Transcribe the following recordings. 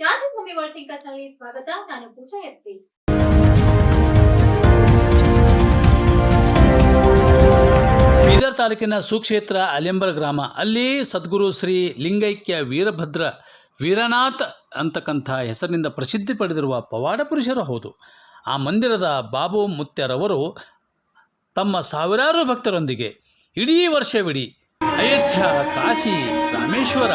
ಕ್ರಾಂತಿಭೂಮಿ ವರ್ಲ್ಡ್ನಲ್ಲಿ ಸ್ವಾಗತ. ನಾನು ಪೂಜಾ ಎಸ್ಪಿ ಬೀದರ್ ತಾಲೂಕಿನ ಸುಕ್ಷೇತ್ರ ಅಲೆಂಬರ್ ಗ್ರಾಮ. ಅಲ್ಲಿ ಸದ್ಗುರು ಶ್ರೀ ಲಿಂಗೈಕ್ಯ ವೀರಭದ್ರ ವೀರನಾಥ್ ಅಂತಕ್ಕಂಥ ಹೆಸರಿನಿಂದ ಪ್ರಸಿದ್ಧಿ ಪಡೆದಿರುವ ಪವಾಡ ಪುರುಷರು ಹೌದು. ಆ ಮಂದಿರದ ಬಾಬು ಮುತ್ಯರವರು ತಮ್ಮ ಸಾವಿರಾರು ಭಕ್ತರೊಂದಿಗೆ ಇಡೀ ವರ್ಷವಿಡೀ ಅಯೋಧ್ಯ ಕಾಶಿ ರಾಮೇಶ್ವರ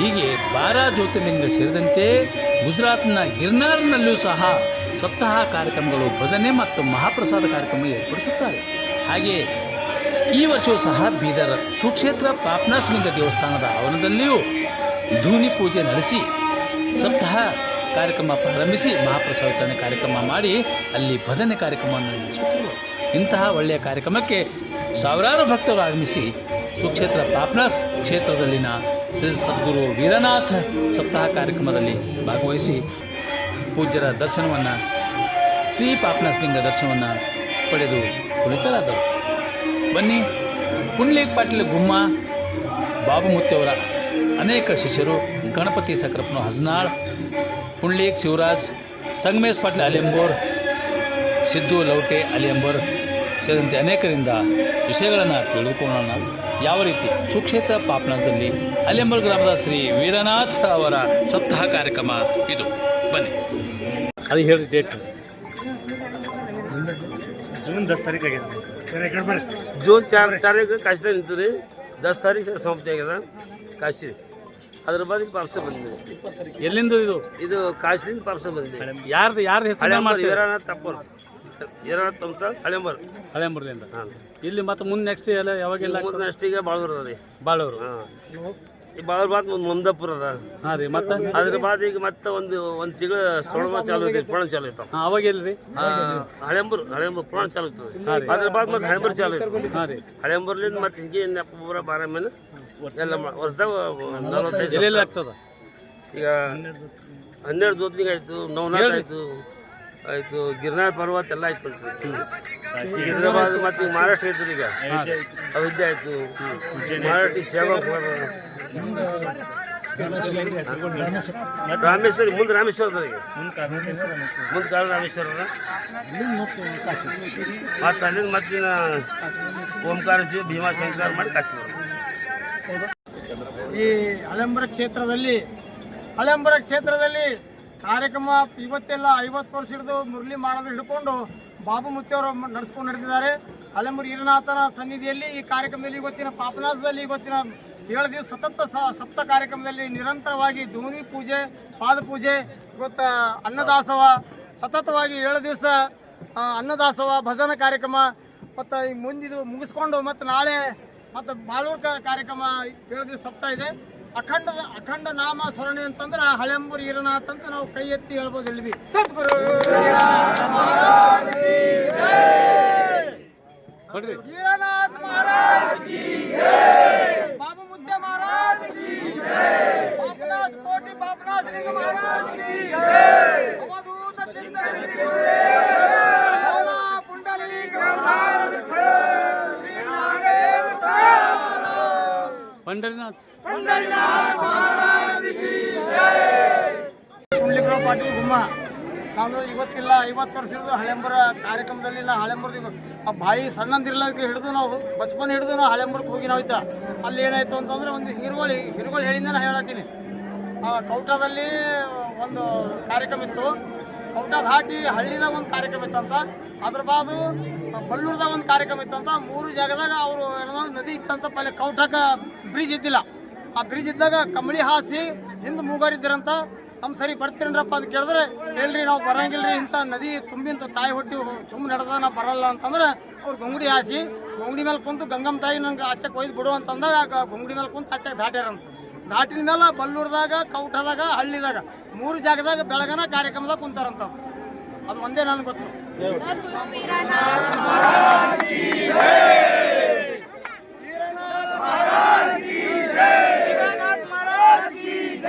ಹೀಗೆ ಬಾರಾ ಜ್ಯೋತಿರ್ಲಿಂಗ ಸೇರಿದಂತೆ ಗುಜರಾತ್ನ ಗಿರ್ನಾರ್ನಲ್ಲೂ ಸಹ ಸಪ್ತಾಹ ಕಾರ್ಯಕ್ರಮಗಳು ಭಜನೆ ಮತ್ತು ಮಹಾಪ್ರಸಾದ ಕಾರ್ಯಕ್ರಮ ಏರ್ಪಡಿಸುತ್ತಾರೆ. ಹಾಗೆ ಈ ವರ್ಷವೂ ಸಹ ಬೀದರ್ ಸುಕ್ಷೇತ್ರ ಪಾಪ್ನಾಸಲಿಂಗ ದೇವಸ್ಥಾನದ ಆವರಣದಲ್ಲಿಯೂ ಧೂನಿ ಪೂಜೆ ನಡೆಸಿ ಸಪ್ತಾಹ ಕಾರ್ಯಕ್ರಮ ಪ್ರಾರಂಭಿಸಿ ಮಹಾಪ್ರಸಾದ ಕಾರ್ಯಕ್ರಮ ಮಾಡಿ ಅಲ್ಲಿ ಭಜನೆ ಕಾರ್ಯಕ್ರಮವನ್ನು ನಡೆಸುತ್ತಿದ್ದರು ಇಂತಹ ಒಳ್ಳೆಯ ಕಾರ್ಯಕ್ರಮಕ್ಕೆ ಸಾವಿರಾರು ಭಕ್ತರು ಆಗಮಿಸಿ ಸುಕ್ಷೇತ್ರ ಪಾಪ್ನಾಸ್ ಕ್ಷೇತ್ರದಲ್ಲಿನ ಶ್ರೀ ಸದ್ಗುರು ವೀರನಾಥ ಸಪ್ತಾಹ ಕಾರ್ಯಕ್ರಮದಲ್ಲಿ ಭಾಗವಹಿಸಿ ಪೂಜ್ಯರ ದರ್ಶನವನ್ನು, ಶ್ರೀ ಪಾಪ್ನಾಸ್ಲಿಂಗ ದರ್ಶನವನ್ನು ಪಡೆದು ಕುಳಿತರಾದರು ಬನ್ನಿ ಪುಂಡ್ಲೇಕ್ ಪಾಟೀಲ್ ಗುಮ್ಮ ಬಾಬುಮೂರ್ತಿಯವರ ಅನೇಕ ಶಿಷ್ಯರು, ಗಣಪತಿ ಸಕ್ರಪ್ಪನ ಹಸ್ನಾಳ್ ಪುಂಡ್ಲೇಕ್ ಶಿವರಾಜ್, ಸಂಗಮೇಶ್ ಪಾಟೀಲ್ ಅಲಿಯಂಬೋರ್, ಸಿದ್ದು ಲೌಟೆ ಅಲಿಯಂಬೋರ್ ಸೇರಿದಂತೆ ಅನೇಕರಿಂದ ವಿಷಯಗಳನ್ನು ತಿಳಿದುಕೊಳ್ಳೋಣ ಯಾವ ರೀತಿ ಸುಕ್ಷೇತ್ರ ಪಾಪನಾಸದಲ್ಲಿ ಅಲೆಮೂರು ಗ್ರಾಮದ ಶ್ರೀ ವೀರನಾಥ ಅವರ ಸಪ್ತಾಹ ಕಾರ್ಯಕ್ರಮ ಇದು? ಬನ್ನಿ. ಅದು ಹೇಳಿ ಡೇಟ್ ಜೂನ್ ದಸ್ ತಾರೀಕಾಗಿದೆ ಜೂನ್ ಚಾರ್ ತಾರೀಕು ಕಾಶಿದಾಗ ನಿಂತು ರೀ ದಸ್ ತಾರೀಕು ಸಮಾಪ್ತಿ ಆಗಿದೆ. ಕಾಶಿ. ಅದ್ರ ಬಾರಿ ಪಾರ್ಸ ಬಂದಿದೆ. ಎಲ್ಲಿಂದ ಇದು? ಇದು ಕಾಶಿಯಿಂದ ಪಾರ್ಸ ಬಂದಿದೆ. ಯಾರ್ದು ಯಾರ್ದು ಹೆಸರು ವೀರನಾಥ್ ತಪ್ಪೋರು. ವೀರನಾಥ್ ಅಂತ ಹಳೆಂಬರ್. ಹಳೆಂಬರ್ಲಿಂದ. ಇಲ್ಲಿ ಮತ್ತೆ ಮುಂದೆ ನೆಕ್ಸ್ಟ್ ಎಲ್ಲ ಯಾವಾಗೆಲ್ಲ ಮುಂದೆ ಅಷ್ಟಿಗೆ ಬಾಳೂರು ಅದ ರೀ. ಬಾಳೂರು. ಹಾಂ. ಈ ಬಾಳೂರು ಬಾತ್ ಒಂದು ಮುಂದಪುರ ಅದ. ಹಾಂ ರೀ ಮತ್ತೆ? ಅದ್ರ ಬಾದ್ ಈಗ ಮತ್ತೆ ಒಂದು ಒಂದು ತಿಂಗಳು ಸೊಳಮ ಚಾಲು ಐತಿ ಪುರಾಣ ಚಾಲು ಐತ ಅವಾಗ ಎಲ್ರಿ ಹಳೆಂಬರ್ ಹಳೆಂಬರ್ ಪುರಾಣ ಚಾಲು ಐತದೆ ಅದ್ರ ಬಾದ್ ಮತ್ತೆ ಹಳೆಂಬರ್ ಚಾಲು ಐತಿ. ಹಾಂ ರೀ. ಹಳೆಂಬರ್ಲಿಂದ ಮತ್ತೆ ಹಿಂಗೆ ಪೂರ ಬಾರ ಮೇಲೆ ಎಲ್ಲ ವರ್ಷದಾಗ ನಲವತ್ತೈದು ಆಗ್ತದ? ಈಗ ಹನ್ನೆರಡು ದೋತ್ಲಿಗೆ ಆಯ್ತು ನವನಾಥ್ ಆಯ್ತು. ಆಯ್ತು ಗಿರ್ನಾರ್ ಪರ್ವತ ಎಲ್ಲ ಆಯ್ತು ಹೈದ್ರಾಬಾದ್ ಮತ್ತೆ ಈಗ ಮಹಾರಾಷ್ಟ್ರ ಐತ್ರಿ ಈಗ. ಅಯೋಧ್ಯೆ ಆಯ್ತು. ಮರಾಠಿ ಸೇವಾ ರಾಮೇಶ್ವರ ಮುಂದೆ ರಾಮೇಶ್ವರ ಮುಂದ್ ಕಾಲ ರಾಮೇಶ್ವರ ಮತ್ತೆ ಅಲ್ಲಿಂದ ಮತ್ತೆ ಓಂಕಾರ ಭೀಮಾಶಂಕರ್ ಮಾಡಿ ಕಾಶಿ ಈ ಅಲಂಬರ ಕ್ಷೇತ್ರದಲ್ಲಿ ಅಲಂಬರ ಕ್ಷೇತ್ರದಲ್ಲಿ ಕಾರ್ಯಕ್ರಮ ಇವತ್ತೆಲ್ಲ ಐವತ್ತು ವರ್ಷ ಹಿಡಿದು ಮುರಳಿ ಮಾರೋದು ಹಿಡ್ಕೊಂಡು ಬಾಬು ಮುತ್ತೆಯವರು ನಡೆಸ್ಕೊಂಡು ನಡೆದಿದ್ದಾರೆ ಹಳೆಂಬರ ಈರನಾಥನ ಸನ್ನಿಧಿಯಲ್ಲಿ ಈ ಕಾರ್ಯಕ್ರಮದಲ್ಲಿ ಇವತ್ತಿನ ಪಾಪನಾಥದಲ್ಲಿ ಇವತ್ತಿನ ಏಳು ದಿವಸ ಸತತ ಸಪ್ತ ಕಾರ್ಯಕ್ರಮದಲ್ಲಿ ನಿರಂತರವಾಗಿ ಧೂನಿ ಪೂಜೆ, ಪಾದ ಪೂಜೆ, ಇವತ್ತು ಅನ್ನದಾಸೋಹ, ಸತತವಾಗಿ ಏಳು ದಿವಸ ಅನ್ನದಾಸವ ಭಜನಾ ಕಾರ್ಯಕ್ರಮ, ಮತ್ತು ಮುಂದಿದು ಮುಗಿಸ್ಕೊಂಡು ಮತ್ತು ನಾಳೆ ಮತ್ತು ಬಾಳೂರ್ಕ ಕಾರ್ಯಕ್ರಮ ಏಳು ದಿವಸ ಸಪ್ತ ಇದೆ. ಅಖಂಡ ಅಖಂಡ ನಾಮ ಸರಣಿ ಅಂತಂದ್ರೆ ಹಳೆಂಬೂರು ಈರನಾಥ್ ಅಂತ ನಾವು ಕೈ ಎತ್ತಿ ಹೇಳ್ಬೋದು ಹೇಳಿವಿ ಸದ್ಗುರು ನೋಡ್ರಿ ಈರನಾಥ್ ಮಹಾರಾಜ್ ಕಿ ಜೈ. ಬಾಬು ಮುದ್ದೆ ಮಹಾರಾಜ್ ಕಿ ಜೈ. ಪಾಪನಾಸ್ ಕೋಟಿ ಪಾಪನಾಸ್ ಲಿಂಗ ಮಹಾರಾಜ್ ಕಿ ಜೈ. ಅವಧೂತ ಚಿಂತನೆ ಪಂಡರಿನಾಥ್ ಪುಂಡ್ಲಿಕರಾವ್ ಪಾಟೀಲ್ ಗುಮ್ಮ, ನಾನು ಇವತ್ತಿಲ್ಲ, ಐವತ್ತು ವರ್ಷ ಹಿಡಿದು ಹಳೆಂಬರ ಕಾರ್ಯಕ್ರಮದಲ್ಲಿ ನಾ ಹಳೆಂಬರ್ದು ಆ ಬಾಯಿ ಸಣ್ಣಂದಿರ್ಲಕ್ಕೆ ಹಿಡಿದು ನಾವು, ಬಚ್ಪನ್ ಹಿಡಿದು ನಾವು ಹಳೆಂಬರ್ಗೆ ಹೋಗಿ ನಾವಿತ್ತ. ಅಲ್ಲಿ ಏನಾಯ್ತು ಅಂತಂದ್ರೆ ಒಂದು ಹಿರುಗೋಳಿ ಹಿರುಗೋಳಿ ಹೇಳಿಂದ ನಾ ಹೇಳತ್ತೀನಿ. ಆ ಕೌಟದಲ್ಲಿ ಒಂದು ಕಾರ್ಯಕ್ರಮ ಇತ್ತು. ಕೌಟ ದಾಟಿ ಹಳ್ಳಿದಾಗ ಒಂದು ಕಾರ್ಯಕ್ರಮ ಇತ್ತಂತ. ಅದ್ರ ಬಾದು ಬಲ್ಲೂರ್ದಾಗ ಒಂದು ಕಾರ್ಯಕ್ರಮ ಇತ್ತಂತ ಮೂರು ಜಾಗದಾಗ ಅವರು ಏನೋ ನದಿ ಇತ್ತಂತ ಪಲ್ಲೆ ಕೌಟಕ ಬ್ರಿಡ್ಜ್ ಇದ್ದಿಲ್ಲ. ಆ ಬ್ರಿಡ್ಜ್ ಇದ್ದಾಗ ಕಂಬಳಿ ಹಾಸಿ ಹಿಂದೆ ಮೂಗಾರಿದ್ದೀರಂತ ನಮ್ಮ ಸರಿ ಬರ್ತೀರನ್ರಪ್ಪ? ಅಂತ ಕೇಳಿದ್ರೆ ಹೇಳ್ರಿ ನಾವು ಬರಂಗಿಲ್ರಿ, ಇಂಥ ನದಿ ತುಂಬಿಂತ ತಾಯಿ ಹೊಟ್ಟಿ ತುಂಬ ನಡೆದ ನಾ ಬರಲ್ಲ. ಅಂತಂದ್ರೆ ಅವ್ರು ಗಂಗುಡಿ ಹಾಸಿ, ಗಂಗುಡಿ ಮೇಲೆ ಕುಂತು ಗಂಗಮ್ಮ ತಾಯಿ ನಂಗೆ ಆಚೆಗೆ ಒಯ್ದು ಬಿಡು ಅಂತಂದಾಗ ಗಂಗುಡಿ ಮೇಲೆ ಕುಂತು ಆಚೆಗೆ ದಾಟ್ಯಾರಂತ. ದಾಟಿನ ಮೇಲೆ ಬಲ್ಲೂರ್ದಾಗ ಕೌಟದಾಗ ಹಳ್ಳಿದಾಗ, ಮೂರು ಜಾಗದಾಗ ಬೆಳಗನ ಕಾರ್ಯಕ್ರಮದಾಗ ಕುಂತಾರಂತ ಅದು ಒಂದೇ ನನಗೆ ಗೊತ್ತು. सदगुरु मीरानाथ महाराज की जय मीरानाथ महाराज की जय मीरानाथ महाराज की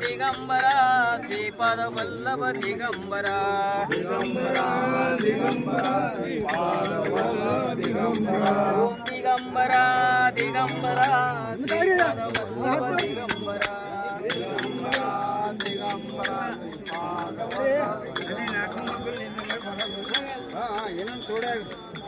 ದಿಗಂಬರ ಶ್ರೀಪಾದ ವಲ್ಲಭ ದಿಗಂಬರ ಓಂ ದಿಗಂಬರ ದಿಗಂಬರ ಶ್ರೀಪಾದ ವಲ್ಲಭ ದಿಗಂಬರ ನಮಸ್ಕಾರ ಹಾ. ಇಂದು ಸಪ್ತ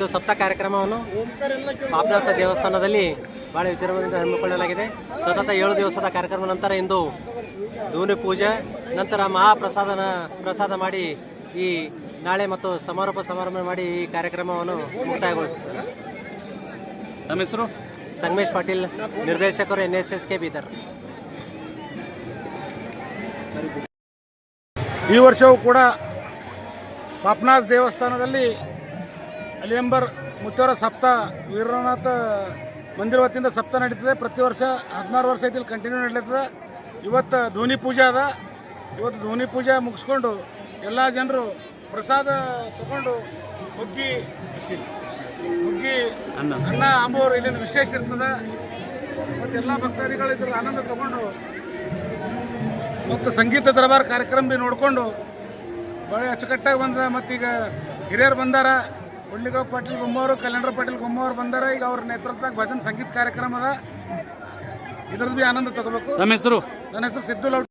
ಓಂಕಾರ ಸಪ್ತಾಹ ಕಾರ್ಯಕ್ರಮವನ್ನು ಪಾಪನಾಥ ದೇವಸ್ಥಾನದಲ್ಲಿ ಬಹಳ ವಿಜೃಂಭಣೆಯಿಂದ ಹಮ್ಮಿಕೊಳ್ಳಲಾಗಿದೆ. ಸತತ ಏಳು ದಿವಸದ ಕಾರ್ಯಕ್ರಮ ನಂತರ ಇಂದು ಧೂನಿ ಪೂಜೆ ನಂತರ ಮಹಾಪ್ರಸಾದನ ಪ್ರಸಾದ ಮಾಡಿ ಈ ನಾಳೆ ಮತ್ತು ಸಮಾರೋಪ ಸಮಾರಂಭ ಮಾಡಿ ಈ ಕಾರ್ಯಕ್ರಮವನ್ನು ಮುಕ್ತಾಯಗೊಳಿಸುತ್ತಾರೆ. ನಮ್ಮ ಹೆಸರು? ಸಂಗಮೇಶ್ ಪಾಟೀಲ್ ನಿರ್ದೇಶಕರು N S S K Bidar. ಈ ವರ್ಷವೂ ಕೂಡ ಪಾಪನಾಥ್ ದೇವಸ್ಥಾನದಲ್ಲಿ ಅಲಿಯಂಬರ್ ಮುತ್ತೇವರ ಸಪ್ತ ವೀರನಾಥ ಮಂದಿರ ವತಿಯಿಂದ ಸಪ್ತ ನಡೀತದೆ. ಪ್ರತಿ ವರ್ಷ ಹದಿನಾರು ವರ್ಷ ಐತಿ ಇಲ್ಲಿ ಕಂಟಿನ್ಯೂ ನಡೀತದೆ ಇವತ್ತು ಧೋನಿ ಪೂಜೆ ಅದ. ಇವತ್ತು ಧೋನಿ ಪೂಜೆ ಮುಗಿಸ್ಕೊಂಡು ಎಲ್ಲ ಜನರು ಪ್ರಸಾದ ತಗೊಂಡು ಹುಗ್ಗಿ ಹುಗ್ಗಿ ಅನ್ನ. ಅನ್ನ ಅಂಬೋರು ಇಲ್ಲಿಂದ ವಿಶೇಷ ಇರ್ತದೆ. ಮತ್ತು ಎಲ್ಲ ಭಕ್ತಾದಿಗಳು ಇದ್ರ ಆನಂದ ತಗೊಂಡು ಮತ್ತು ಸಂಗೀತ ದರಬಾರ್ ಕಾರ್ಯಕ್ರಮ ಭೀ ನೋಡಿಕೊಂಡು ಭಾಳ ಅಚ್ಚುಕಟ್ಟಾಗಿ ಬಂದ. ಮತ್ತೀಗ ಹಿರಿಯರು ಬಂದಾರ. ಉಳ್ಳಿಗಾವ್ ಪಾಟೀಲ್ ಗುಮ್ಮವರು ಕಲ್ಯಾಣರ ಪಾಟೀಲ್ ಗುಮ್ಮವ್ರು ಬಂದಾರ. ಈಗ ಅವ್ರ ನೇತೃತ್ವದಾಗ ಭಜನ್ ಸಂಗೀತ ಕಾರ್ಯಕ್ರಮ ಅದ. ಇದ್ರದ್ದು ಆನಂದ ತಗೋಬೇಕು. ನನ್ನ ಹೆಸರು? ನನ್ನ ಹೆಸರು ಸಿದ್ದು ಲೌಟ್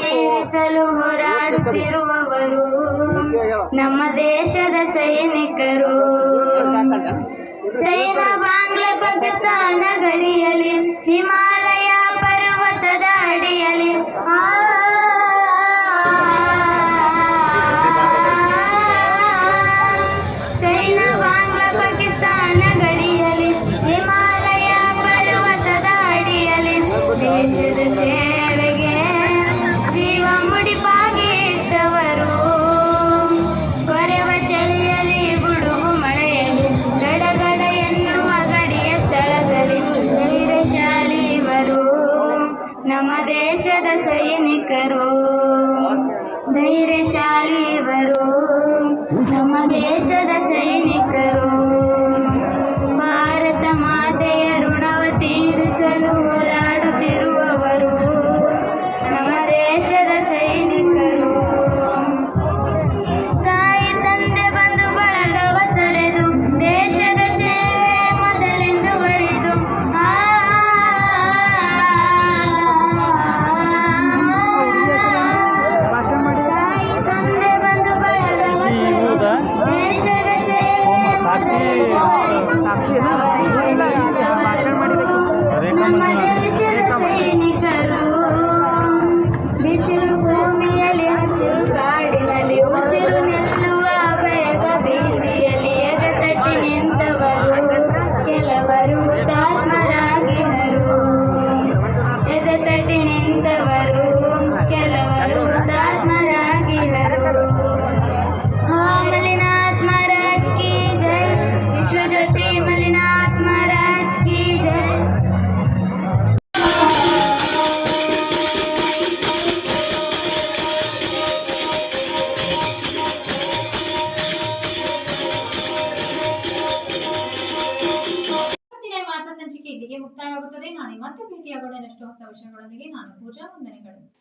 ಜಯಿಸಲು ಹೋರಾಡುತ್ತಿರುವವರು ನಮ್ಮ ದೇಶದ ಸೈನಿಕರು. ಸೈನ ಬಾಂಗ್ಲ ಪಾಕಿಸ್ತಾನ ಗಡಿಯಲ್ಲಿ ಹಿಮಾ ಎಷ್ಟೋ ಹೊಸ ವಿಷಯಗಳೊಂದಿಗೆ ನಾನು ಪೂಜಾ ವಂದನೆಗಳು.